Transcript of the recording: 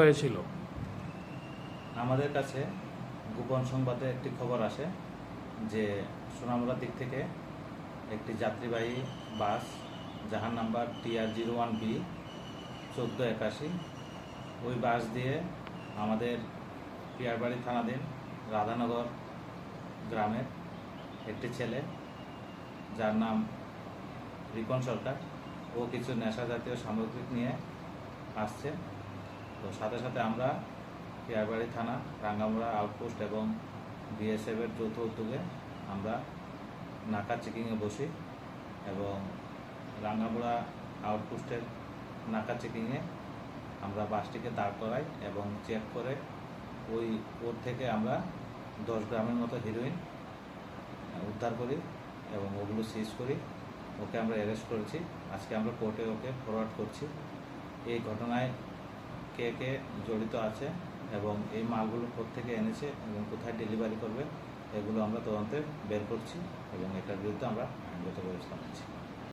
হয়েছিল? আমাদের কাছে গোপন সংবাদে একটি খবর আসে যে সোনামুড়া দিক থেকে একটি যাত্রীবাহী বাস যাহার number TR zero one B চোদ্দ একাশি, ওই বাস দিয়ে আমাদের পিয়ারবাড়ি থানাধীন রাধানগর গ্রামের একটি ছেলে, যার নাম রিপন সরকার ও কিছু নেশা জাতীয় সামগ্রিক নিয়ে আসছে। তো সাথে সাথে আমরা পিয়ারবাড়ি থানা, রাঙ্গামুড়া, আউটপোস্ট এবং বিএসএফের যৌথ উদ্যোগে আমরা নাকা চেকিংয়ে বসি এবং রাঙ্গামুড়া আউটপোস্টের নাকা চেকিংয়ে আমরা বাসটিকে দাঁড় করাই এবং চেক করে ওই ওর থেকে আমরা দশ গ্রামের মতো হিরোইন উদ্ধার করি এবং ওগুলো সিজ করি। ওকে আমরা অ্যারেস্ট করেছি। আজকে আমরা কোর্টে ওকে ফরওয়ার্ড করছি। এই ঘটনায় কে কে জড়িত আছে এবং এই মালগুলো থেকে এনেছে এবং কোথায় ডেলিভারি করবে, এগুলো আমরা তদন্তে বের করছি এবং এটার বিরুদ্ধে আমরা আইনগত ব্যবস্থা নিচ্ছি।